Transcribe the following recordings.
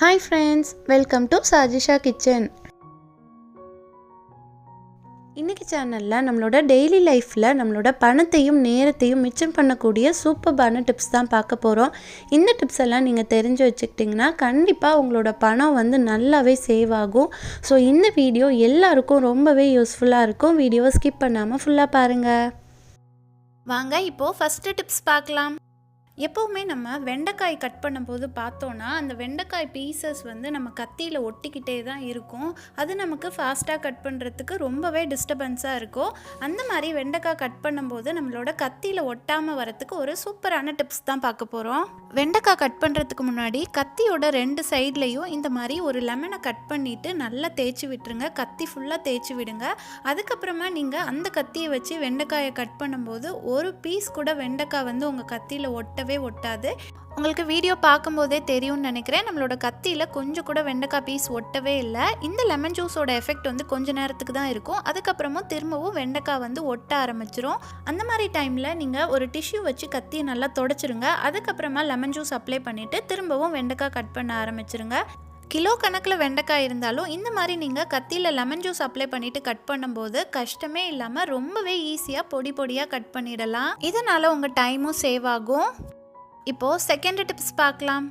Hi friends welcome to Sajisha kitchen இன்றைக்கி சேனலில் நம்மளோட டெய்லி லைஃப்பில் நம்மளோட பணத்தையும் நேரத்தையும் மிச்சம் பண்ணக்கூடிய சூப்பர்பான டிப்ஸ் தான் பார்க்க போகிறோம் இந்த டிப்ஸ் எல்லாம் நீங்கள் தெரிஞ்சு வச்சுக்கிட்டிங்கன்னா கண்டிப்பாக உங்களோட பணம் வந்து நல்லாவே சேவ் ஆகும். ஸோ இந்த வீடியோ எல்லாருக்கும் ரொம்பவே யூஸ்ஃபுல்லாக இருக்கும். வீடியோவை ஸ்கிப் பண்ணாமல் ஃபுல்லாக பாருங்கள் வாங்க இப்போது ஃபஸ்ட்டு டிப்ஸ் பார்க்கலாம். எப்போவுமே நம்ம வெண்டைக்காய் கட் பண்ணும்போது பார்த்தோன்னா அந்த வெண்டைக்காய் பீசஸ் வந்து நம்ம கத்தியில் ஒட்டிக்கிட்டே தான் இருக்கும். அது நமக்கு ஃபாஸ்ட்டாக கட் பண்ணுறதுக்கு ரொம்பவே டிஸ்டர்பன்ஸாக இருக்கும். அந்த மாதிரி வெண்டைக்காய் கட் பண்ணும்போது நம்மளோட கத்தியில் ஒட்டாமல் வரத்துக்கு ஒரு சூப்பரான டிப்ஸ் தான் பார்க்க போகிறோம் வெண்டைக்காய் கட் பண்ணுறதுக்கு முன்னாடி கத்தியோட ரெண்டு சைட்லேயும் இந்த மாதிரி ஒரு லெமனை கட் பண்ணிவிட்டு நல்லா தேய்ச்சி விட்டுருங்க. கத்தி ஃபுல்லாக தேய்ச்சி விடுங்க. அதுக்கப்புறமா நீங்கள் அந்த கத்தியை வச்சு வெண்டைக்காயை கட் பண்ணும்போது ஒரு பீஸ் கூட வெண்டைக்காய் வந்து உங்கள் கத்தியில் ஒட்ட ஒட்டவே ஒட்டாது. உங்களுக்கு வீடியோ பார்க்கும்போதே தெரியும்னு நினைக்கிறேன். நம்மளோட கத்தியில் கொஞ்சம் கூட வெண்டைக்காய் பீஸ் ஒட்டவே இல்லை. இந்த லெமன் ஜூஸோட எஃபெக்ட் வந்து கொஞ்ச நேரத்துக்கு தான் இருக்கும். அதுக்கப்புறமும் திரும்பவும் வெண்டைக்காய் வந்து ஒட்ட ஆரம்பிச்சிரும். அந்த மாதிரி டைமில் நீங்கள் ஒரு டிஷ்யூ வச்சு கத்தியை நல்லா தொடச்சிருங்க. அதுக்கப்புறமா லெமன் ஜூஸ் அப்ளை பண்ணிவிட்டு திரும்பவும் வெண்டைக்காய் கட் பண்ண ஆரம்பிச்சிருங்க. கிலோ கணக்கில் வெண்டைக்காய் இருந்தாலும் இந்த மாதிரி நீங்கள் கத்தியில் லெமன் ஜூஸ் அப்ளை பண்ணிவிட்டு கட் பண்ணும்போது கஷ்டமே இல்லாமல் ரொம்பவே ஈஸியாக பொடி பொடியாக கட் பண்ணிடலாம். இதனால் உங்கள் டைமும் சேவ் ஆகும். இப்போது செகண்ட் டிப்ஸ் பார்க்கலாம்.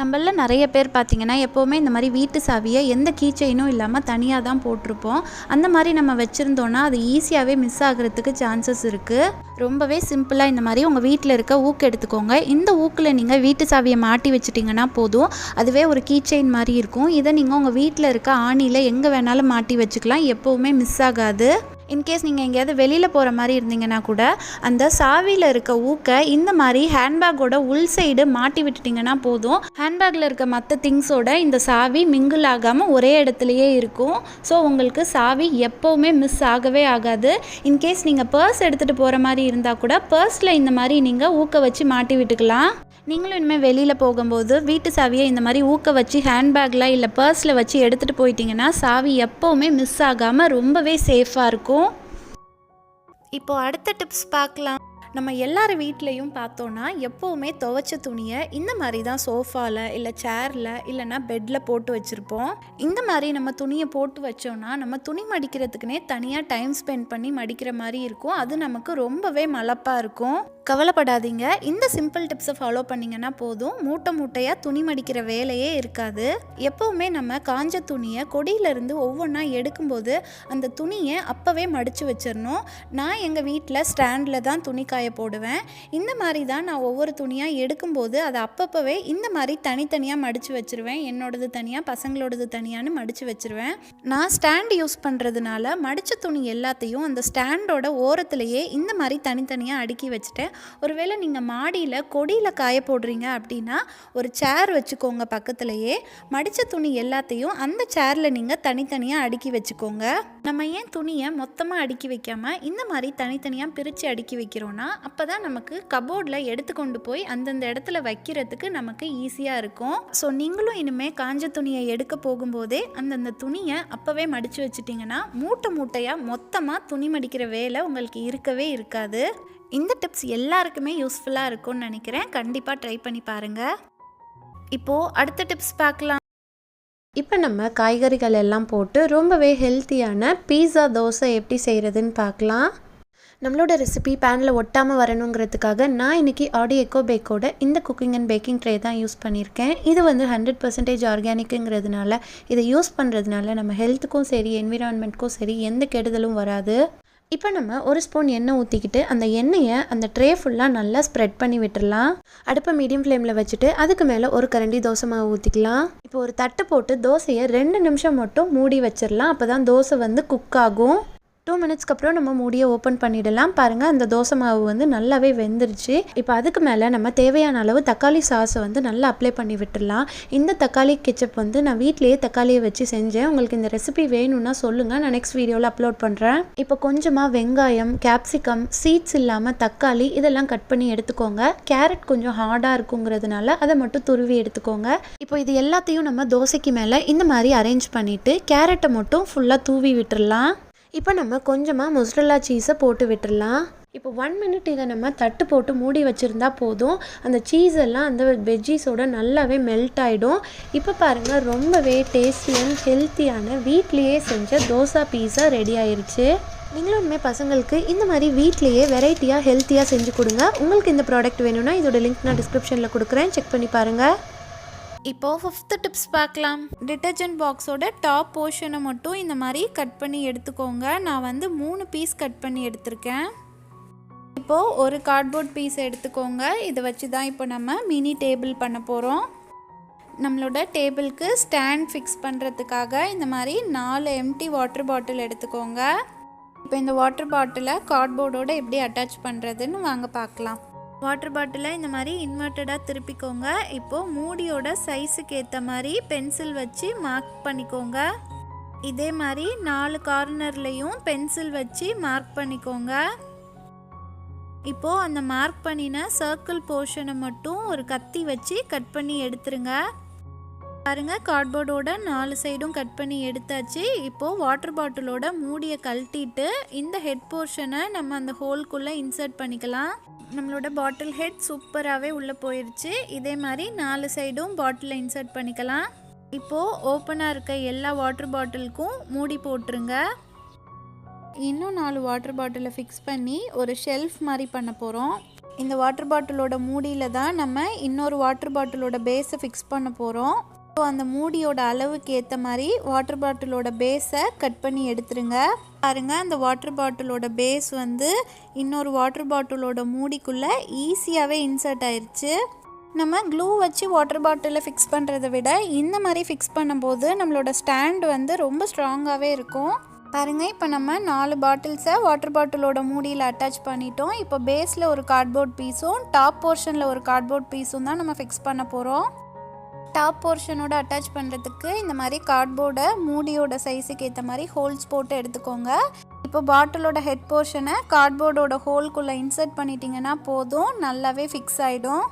நம்மள நிறைய பேர் பார்த்திங்கன்னா எப்போவுமே இந்த மாதிரி வீட்டு சாவியை எந்த கீச்சைனும் இல்லாமல் தனியாக தான் போட்டிருப்போம். அந்த மாதிரி நம்ம வச்சுருந்தோன்னா அது ஈஸியாகவே மிஸ் ஆகிறதுக்கு சான்சஸ் இருக்குது ரொம்பவே சிம்பிளாக இந்த மாதிரி உங்கள் வீட்டில் இருக்க ஊக்கு எடுத்துக்கோங்க. இந்த ஊக்கில் நீங்கள் வீட்டு சாவியை மாட்டி வச்சுட்டிங்கன்னா போதும். அதுவே ஒரு கீச்செயின் மாதிரி இருக்கும். இதை நீங்கள் உங்கள் வீட்டில் இருக்க ஆணியில் எங்கே வேணாலும் மாட்டி வச்சுக்கலாம். எப்போவுமே மிஸ் ஆகாது. இன்கேஸ் நீங்கள் எங்கேயாவது வெளியில் போகிற மாதிரி இருந்தீங்கன்னா கூட அந்த சாவியில் இருக்க ஊக்கை இந்த மாதிரி ஹேண்ட்பேக்கோட உள் சைடு மாட்டி விட்டுட்டிங்கன்னா போதும். ஹேண்ட்பேக்கில் இருக்க மற்ற திங்ஸோட இந்த சாவி மிங்கிள் ஆகாமல் ஒரே இடத்துலையே இருக்கும். ஸோ உங்களுக்கு சாவி எப்போவுமே மிஸ் ஆகவே ஆகாது. இன்கேஸ் நீங்கள் பர்ஸ் எடுத்துகிட்டு போகிற மாதிரி இருந்தால் கூட பர்ஸில் இந்த மாதிரி நீங்கள் ஊக்க வச்சு மாட்டி விட்டுக்கலாம். நீங்களும் இனிமேல் வெளியில் போகும்போது வீட்டு சாவியை இந்த மாதிரி ஊக்க வச்சு ஹேண்ட்பேக்கில் இல்லை பர்ஸில் வச்சு எடுத்துகிட்டு போயிட்டீங்கன்னா சாவி எப்போவுமே மிஸ் ஆகாமல் ரொம்பவே சேஃபாக இருக்கும். இப்போது அடுத்த டிப்ஸ் பார்க்கலாம். நம்ம எல்லார் வீட்லேயும் பார்த்தோன்னா எப்போவுமே துவைச்ச துணியை இந்த மாதிரி தான் சோஃபாவில் இல்லை சேரில் இல்லைன்னா பெட்டில் போட்டு வச்சுருப்போம். இந்த மாதிரி நம்ம துணியை போட்டு வச்சோன்னா நம்ம துணி மடிக்கிறதுக்குனே தனியாக டைம் ஸ்பெண்ட் பண்ணி மடிக்கிற மாதிரி இருக்கும். அது நமக்கு ரொம்பவே மலப்பாக இருக்கும். கவலைப்படாதீங்க. இந்த சிம்பிள் டிப்ஸை ஃபாலோ பண்ணிங்கன்னா போதும். மூட்டை மூட்டையாக துணி மடிக்கிற வேலையே இருக்காது. எப்போவுமே நம்ம காஞ்ச துணியை கொடியிலேருந்து ஒவ்வொன்றா எடுக்கும்போது அந்த துணியை அப்போவே மடித்து வச்சிடணும் நான் எங்கள் வீட்டில் ஸ்டாண்டில் தான் துணி காய போடுவேன். இந்த மாதிரி தான் நான் ஒவ்வொரு துணியாக எடுக்கும்போது அதை அப்பப்போவே இந்த மாதிரி தனித்தனியாக மடித்து வச்சுருவேன். என்னோடது தனியாக பசங்களோடது தனியான்னு மடித்து வச்சிருவேன். நான் ஸ்டாண்ட் யூஸ் பண்ணுறதுனால மடித்த துணி எல்லாத்தையும் அந்த ஸ்டாண்டோட ஓரத்துலேயே இந்த மாதிரி தனித்தனியாக அடுக்கி வச்சுட்டேன் ஒருவேளை நீங்கள் மாடியில் கொடியில் காய போடுறீங்க அப்படின்னா ஒரு சேர் வச்சுக்கோங்க பக்கத்துலேயே. மடித்த துணி எல்லாத்தையும் அந்த சேரில் நீங்கள் தனித்தனியாக அடுக்கி வச்சுக்கோங்க. நம்ம ஏன் துணியை மொத்தமாக அடுக்கி வைக்காமல் இந்த மாதிரி தனித்தனியாக பிரித்து அடுக்கி வைக்கிறோன்னா அப்போ தான் நமக்கு கபோர்டில் எடுத்து கொண்டு போய் அந்தந்த இடத்துல வைக்கிறதுக்கு நமக்கு ஈஸியாக இருக்கும். ஸோ நீங்களும் இனிமேல் காஞ்ச துணியை எடுக்க போகும்போதே அந்தந்த துணியை அப்போவே மடித்து வச்சிட்டிங்கன்னா மூட்டை மூட்டையாக மொத்தமாக துணி மடிக்கிற வேலை உங்களுக்கு இருக்கவே இருக்காது. இந்த டிப்ஸ் எல்லாருக்குமே யூஸ்ஃபுல்லாக இருக்கும்னு நினைக்கிறேன். கண்டிப்பாக ட்ரை பண்ணி பாருங்கள் இப்போது அடுத்த டிப்ஸ் பார்க்கலாம். இப்போ நம்ம காய்கறிகள் எல்லாம் போட்டு ரொம்பவே ஹெல்த்தியான பீஸா தோசை எப்படி செய்கிறதுன்னு பார்க்கலாம். நம்மளோட ரெசிபி பேனில் ஒட்டாமல் வரணுங்கிறதுக்காக நான் இன்றைக்கி ஆடி எக்கோ பேக்கோட இந்த குக்கிங் அண்ட் பேக்கிங் ட்ரே தான் யூஸ் பண்ணியிருக்கேன். இது வந்து ஹண்ட்ரட் பர்சன்டேஜ் ஆர்கானிக்குங்கிறதுனால இதை யூஸ் பண்ணுறதுனால நம்ம ஹெல்த்துக்கும் சரி என்விரான்மெண்ட்க்கும் சரி எந்த கெடுதலும் வராது. இப்போ நம்ம ஒரு ஸ்பூன் எண்ணெய் ஊற்றிக்கிட்டு அந்த எண்ணெயை அந்த ட்ரே ஃபுல்லாக நல்லா ஸ்ப்ரெட் பண்ணி விட்டுடலாம் அடுப்பை மீடியம் ஃப்ளேமில் வச்சுட்டு அதுக்கு மேலே ஒரு கரண்டி தோசை மாவு ஊற்றிக்கலாம் இப்போ ஒரு தட்டு போட்டு தோசையை ரெண்டு நிமிஷம் மட்டும் மூடி வச்சிடலாம் அப்போ தான் தோசை வந்து குக் ஆகும். டூ மினிட்ஸ்க்கு அப்புறம் நம்ம மூடியை ஓப்பன் பண்ணிடலாம். பாருங்கள் அந்த தோசை மாவு வந்து நல்லாவே வெந்துருச்சு. இப்போ அதுக்கு மேலே நம்ம தேவையான அளவு தக்காளி சாஸை வந்து நல்லா அப்ளை பண்ணி விட்டுடலாம். இந்த தக்காளி கெச்சப் வந்து நான் வீட்லேயே தக்காளியை வச்சு செஞ்சேன். உங்களுக்கு இந்த ரெசிபி வேணும்னா சொல்லுங்கள் நான் நெக்ஸ்ட் வீடியோவில் அப்லோட் பண்ணுறேன் இப்போ கொஞ்சமாக வெங்காயம் கேப்சிகம் சீட்ஸ் இல்லாமல் தக்காளி இதெல்லாம் கட் பண்ணி எடுத்துக்கோங்க. கேரட் கொஞ்சம் ஹார்டாக இருக்குங்கிறதுனால அதை மட்டும் துருவி எடுத்துக்கோங்க. இப்போ இது எல்லாத்தையும் நம்ம தோசைக்கு மேலே இந்த மாதிரி அரேஞ்ச் பண்ணிவிட்டு கேரட்டை மட்டும் ஃபுல்லாக தூவி விட்டுடலாம். இப்போ நம்ம கொஞ்சமாக மொசரல்லா சீஸை போட்டு விட்டுடலாம் இப்போ ஒன் மினிட் இதை நம்ம தட்டு போட்டு மூடி வச்சுருந்தா போதும். அந்த சீஸ் எல்லாம் அந்த வெஜ்ஜீஸோட நல்லாவே மெல்ட் ஆகிடும் இப்போ பாருங்கள் ரொம்பவே டேஸ்டி அண்ட் ஹெல்த்தியான வீட்லேயே செஞ்ச தோசா பீஸா ரெடி ஆயிடுச்சு நீங்களுமே பசங்களுக்கு இந்த மாதிரி வீட்லேயே வெரைட்டியாக ஹெல்த்தியாக செஞ்சு கொடுங்க. உங்களுக்கு இந்த ப்ராடக்ட் வேணும்னா இதோட லிங்க் நான் டிஸ்கிரிப்ஷனில் கொடுக்குறேன். செக் பண்ணி பாருங்கள் இப்போது ஃபிஃப்த்து டிப்ஸ் பார்க்கலாம். டிட்டர்ஜென்ட் பாக்ஸோட டாப் போர்ஷனை மட்டும் இந்த மாதிரி கட் பண்ணி எடுத்துக்கோங்க. நான் வந்து மூணு பீஸ் கட் பண்ணி எடுத்திருக்கேன். இப்போது ஒரு கார்ட்போர்ட் பீஸ் எடுத்துக்கோங்க. இதை வச்சு தான் இப்போ நம்ம மினி டேபிள் பண்ண போகிறோம் நம்மளோட டேபிளுக்கு ஸ்டாண்ட் ஃபிக்ஸ் பண்ணுறதுக்காக இந்த மாதிரி நாலு எம்டி வாட்டர் பாட்டில் எடுத்துக்கோங்க. இப்போ இந்த வாட்டர் பாட்டிலை கார்ட்போர்டோடு எப்படி அட்டாச் பண்ணுறதுன்னு வாங்க பார்க்கலாம். வாட்டர் பாட்டிலை இந்த மாதிரி இன்வெர்ட்டடாக திருப்பிக்கோங்க. இப்போது மூடியோட சைஸுக்கு ஏற்ற மாதிரி பென்சில் வச்சு மார்க் பண்ணிக்கோங்க. இதே மாதிரி நாலு கார்னர்லேயும் பென்சில் வச்சு மார்க் பண்ணிக்கோங்க. இப்போது அந்த மார்க் பண்ணின சர்க்கிள் போர்ஷனை மட்டும் ஒரு கத்தி வச்சு கட் பண்ணி எடுத்துருங்க. பாருங்க கார்ட்போர்டோட நாலு சைடும் கட் பண்ணி எடுத்தாச்சு. இப்போது வாட்டர் பாட்டிலோட மூடியை கழட்டிட்டு இந்த ஹெட் போர்ஷனை நம்ம அந்த ஹோல்குள்ளே இன்சர்ட் பண்ணிக்கலாம். நம்மளோட பாட்டில் ஹெட் சூப்பராகவே உள்ளே போயிடுச்சு இதே மாதிரி நாலு சைடும் பாட்டிலை இன்சர்ட் பண்ணிக்கலாம். இப்போது ஓப்பனாக இருக்க எல்லா வாட்டர் பாட்டிலுக்கும் மூடி போட்டுருங்க. இன்னும் நாலு வாட்டர் பாட்டிலை ஃபிக்ஸ் பண்ணி ஒரு ஷெல்ஃப் மாதிரி பண்ண போகிறோம் இந்த வாட்டர் பாட்டிலோட மூடியில் தான் நம்ம இன்னொரு வாட்டர் பாட்டிலோட பேஸை ஃபிக்ஸ் பண்ண போகிறோம் ஸோ அந்த மூடியோட அளவுக்கு ஏற்ற மாதிரி வாட்டர் பாட்டிலோட பேஸை கட் பண்ணி எடுத்துருங்க. பாருங்க அந்த வாட்டர் பாட்டிலோட பேஸ் வந்து இன்னொரு வாட்டர் பாட்டிலோட மூடிக்குள்ளே ஈஸியாகவே இன்சர்ட் ஆயிடுச்சு நம்ம க்ளூ வச்சு வாட்டர் பாட்டிலை ஃபிக்ஸ் பண்ணுறதை விட இந்த மாதிரி ஃபிக்ஸ் பண்ணும்போது நம்மளோட ஸ்டாண்ட் வந்து ரொம்ப ஸ்ட்ராங்காகவே இருக்கும். பாருங்க இப்போ நம்ம நாலு பாட்டில்ஸை வாட்டர் பாட்டிலோட மூடியில் அட்டாச் பண்ணிட்டோம். இப்போ பேஸில் ஒரு கார்ட்போர்ட் பீஸும் டாப் போர்ஷனில் ஒரு கார்ட்போர்ட் பீஸும் தான் நம்ம ஃபிக்ஸ் பண்ண போகிறோம் டாப் போர்ஷனோட அட்டாச் பண்ணுறதுக்கு இந்த மாதிரி கார்ட்போர்டை மூடியோட சைஸுக்கு ஏற்ற மாதிரி ஹோல்ஸ் போட்டு எடுத்துக்கோங்க. இப்போ பாட்டிலோட ஹெட் போர்ஷனை கார்ட்போர்டோட ஹோல்குள்ளே இன்சர்ட் பண்ணிட்டீங்கன்னா போதும் நல்லாவே ஃபிக்ஸ் ஆகிடும்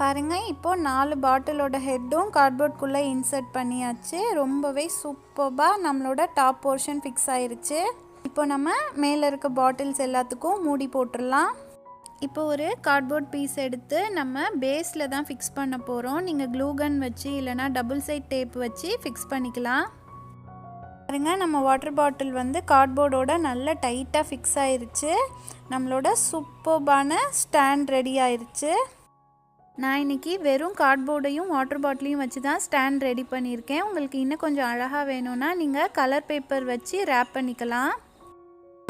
பாருங்கள் இப்போது நாலு பாட்டிலோட ஹெட்டும் கார்ட்போர்ட்குள்ளே இன்சர்ட் பண்ணியாச்சு. ரொம்பவே சூப்பராக நம்மளோட டாப் போர்ஷன் ஃபிக்ஸ் ஆயிருச்சு. இப்போ நம்ம மேலே இருக்க பாட்டில்ஸ் எல்லாத்துக்கும் மூடி போட்டுடலாம். இப்போ ஒரு கார்ட்போர்ட் பீஸ் எடுத்து நம்ம பேஸில் தான் ஃபிக்ஸ் பண்ண போகிறோம் நீங்கள் க்ளூகன் வச்சு இல்லைனா டபுள் சைட் டேப் வச்சு ஃபிக்ஸ் பண்ணிக்கலாம். பாருங்க நம்ம வாட்டர் பாட்டில் வந்து கார்ட்போர்டோட நல்ல டைட்டாக ஃபிக்ஸ் ஆயிருச்சு. நம்மளோட சூப்பர்பான ஸ்டாண்ட் ரெடி ஆயிருச்சு. நான் இன்னைக்கு வெறும் கார்ட்போர்டையும் வாட்டர் பாட்டிலையும் வச்சு தான் ஸ்டாண்ட் ரெடி பண்ணியிருக்கேன். உங்களுக்கு இன்னும் கொஞ்சம் அழகாக வேணும்னா நீங்கள் கலர் பேப்பர் வச்சு ரேப் பண்ணிக்கலாம்.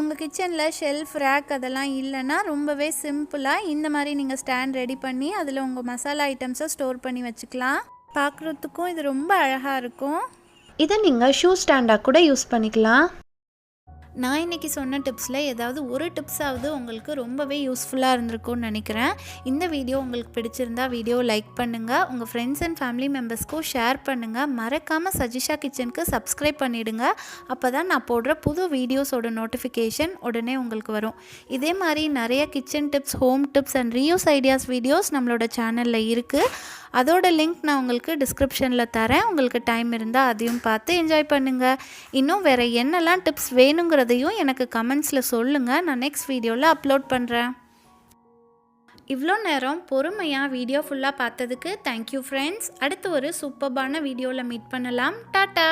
உங்கள் கிச்சனில் ஷெல்ஃப் ரேக் அதெல்லாம் இல்லைன்னா ரொம்பவே சிம்பிளாக இந்த மாதிரி நீங்கள் ஸ்டாண்ட் ரெடி பண்ணி அதில் உங்கள் மசாலா ஐட்டம்ஸை ஸ்டோர் பண்ணி வச்சுக்கலாம். பார்க்குறதுக்கும் இது ரொம்ப அழகாக இருக்கும். இதை நீங்கள் ஷூ ஸ்டாண்டாக கூட யூஸ் பண்ணிக்கலாம். நான் இன்றைக்கி சொன்ன டிப்ஸில் ஏதாவது ஒரு டிப்ஸாவது உங்களுக்கு ரொம்பவே யூஸ்ஃபுல்லாக இருந்திருக்கும்னு நினைக்கிறேன். இந்த வீடியோ உங்களுக்கு பிடிச்சிருந்தா வீடியோ லைக் பண்ணுங்கள் உங்கள் ஃப்ரெண்ட்ஸ் அண்ட் ஃபேமிலி மெம்பர்ஸ்க்கும் ஷேர் பண்ணுங்கள் மறக்காமல் சஜிஷா கிச்சனுக்கு சப்ஸ்கிரைப் பண்ணிவிடுங்க அப்போ தான் நான் போடுற புது வீடியோஸோட நோட்டிஃபிகேஷன் உடனே உங்களுக்கு வரும். இதே மாதிரி நிறைய kitchen tips home tips and reuse ideas videos நம்மளோட சேனலில் இருக்குது அதோட லிங்க் நான் உங்களுக்கு டிஸ்கிரிப்ஷனில் தரேன். உங்களுக்கு டைம் இருந்தால் அதையும் பார்த்து என்ஜாய் பண்ணுங்கள் இன்னும் வேறு என்னெல்லாம் டிப்ஸ் வேணுங்கிறதையும் எனக்கு கமெண்ட்ஸில் சொல்லுங்கள் நான் நெக்ஸ்ட் வீடியோவில் அப்லோட் பண்ணுறேன் இவ்வளோ நேரம் பொறுமையாக வீடியோ ஃபுல்லாக பார்த்ததுக்கு தேங்க்யூ ஃப்ரெண்ட்ஸ் அடுத்து ஒரு சூப்பர்பான வீடியோவில் மீட் பண்ணலாம். டாட்டா!